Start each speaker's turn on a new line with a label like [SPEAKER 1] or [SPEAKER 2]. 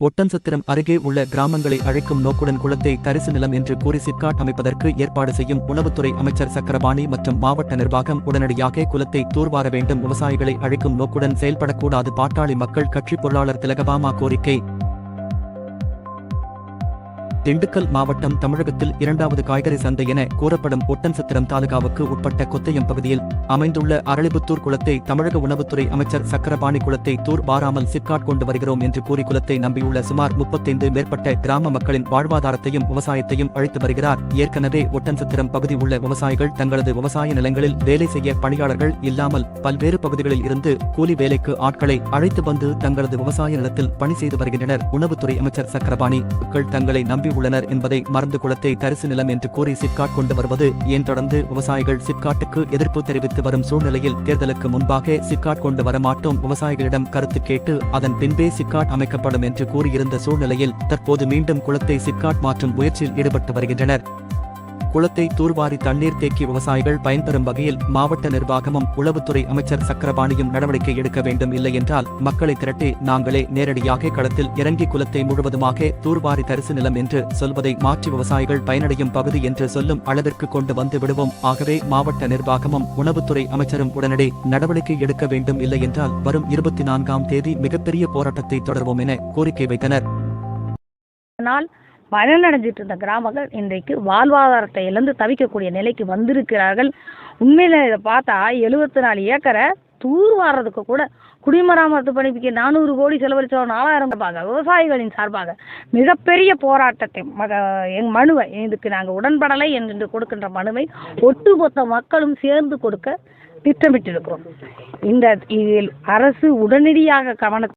[SPEAKER 1] ஒட்டன்சத்திரம் அருகே உள்ள கிராமங்களை அழைக்கும் நோக்குடன் குளத்தை தரிசு நிலம் என்று கூறி சிப்காட் அமைப்பதற்கு ஏற்பாடு செய்யும் உணவுத்துறை அமைச்சர் சக்கரபாணி மற்றும் மாவட்ட நிர்வாகம் உடனடியாக குளத்தை தூர்வார வேண்டும். விவசாயிகளை அழைக்கும் நோக்குடன் செயல்படக்கூடாது. பாட்டாளி மக்கள் கட்சி பொருளாளர் திலகபாமா கோரிக்கை திண்டுக்கல் மாவட்டம் தமிழகத்தில் இரண்டாவது காய்கறி சந்தை என கூறப்படும் ஒட்டன்சத்திரம் தாலுகாவுக்கு உட்பட்ட கொத்தையம் பகுதியில் அமைந்துள்ள அரளிபுத்தூர் குளத்தை தமிழக உணவுத்துறை அமைச்சர் சக்கரபாணி குளத்தை தூர் வாராமல் சிப்காட் கொண்டு வருகிறோம் என்று கூறி குளத்தை நம்பியுள்ள சுமார் முப்பத்தைந்து மேற்பட்ட கிராம மக்களின் வாழ்வாதாரத்தையும் விவசாயத்தையும் அழித்து வருகிறார். ஏற்கனவே ஒட்டன்சத்திரம் பகுதி உள்ள விவசாயிகள் தங்களது விவசாய நிலங்களில் வேலை செய்ய பணியாளர்கள் இல்லாமல் பல்வேறு பகுதிகளில் இருந்து கூலி வேலைக்கு ஆட்களை அழைத்து வந்து தங்களது விவசாய நிலத்தில் பணி செய்து வருகின்றனர். உணவுத்துறை அமைச்சர் சக்கரபாணி மக்கள் தங்களை உள்ளனர் என்பதை மறந்து குளத்தை தரிசு நிலம் என்று கூறி சிப்காட் கொண்டு வருவது ஏன் தொடர்ந்து விவசாயிகள் சிப்காட்டுக்கு எதிர்ப்பு தெரிவித்து வரும் சூழ்நிலையில் தேர்தலுக்கு முன்பாக சிப்காட் கொண்டு வரமாட்டோம் விவசாயிகளிடம் கருத்து கேட்டு அதன் பின்பே சிப்காட் அமைக்கப்படும் என்று கூறியிருந்த சூழ்நிலையில் தற்போது மீண்டும் குளத்தை சிப்காட் மாற்றும் முயற்சியில் ஈடுபட்டு வருகின்றனர். குளத்தை தூர்வாரி தண்ணீர் தேக்கி விவசாயிகள் பயன்பெறும் வகையில் மாவட்ட நிர்வாகமும் உளவுத்துறை அமைச்சர் சக்கரபாணியும் நடவடிக்கை எடுக்க வேண்டும் இல்லை என்றால் மக்களை திரட்டி நாங்களே நேரடியாக களத்தில் இறங்கி குளத்தை முழுவதுமாக தூர்வாரி தரிசு நிலம் என்று சொல்வதை மாற்றி விவசாயிகள் பயனடையும் பகுதி என்று சொல்லும் அளவிற்கு கொண்டு வந்து விடுவோம். ஆகவே மாவட்ட நிர்வாகமும் உணவுத்துறை அமைச்சரும் உடனடி நடவடிக்கை எடுக்க வேண்டும் இல்லை என்றால் வரும் இருபத்தி நான்காம் தேதி மிகப்பெரிய போராட்டத்தை தொடர்வோம் என கோரிக்கை வைத்தனர்.
[SPEAKER 2] பயனடைஞ்சிட்டு இருந்த கிராமங்கள் இன்றைக்கு வாழ்வாதாரத்தை இழந்து தவிக்கக்கூடிய நிலைக்கு வந்திருக்கிறார்கள். உண்மையில் இதை பார்த்தா எழுபத்தி நாலு ஏக்கரை தூர்வாரதுக்கு கூட குடிமராமத்து பணிக்கு நானூறு கோடி செலவழிச்சோம் நாலாயிரம் ரூபாங்க விவசாயிகளின் சார்பாக மிகப்பெரிய போராட்டத்தை மக எங் மனுவை இதுக்கு நாங்கள் உடன்படலை என்று கொடுக்கின்ற மனுவை ஒட்டுமொத்த மக்களும் சேர்ந்து கொடுக்க திட்டமிட்டிருக்கிறோம். இந்த இதில் அரசு உடனடியாக கவனத்தை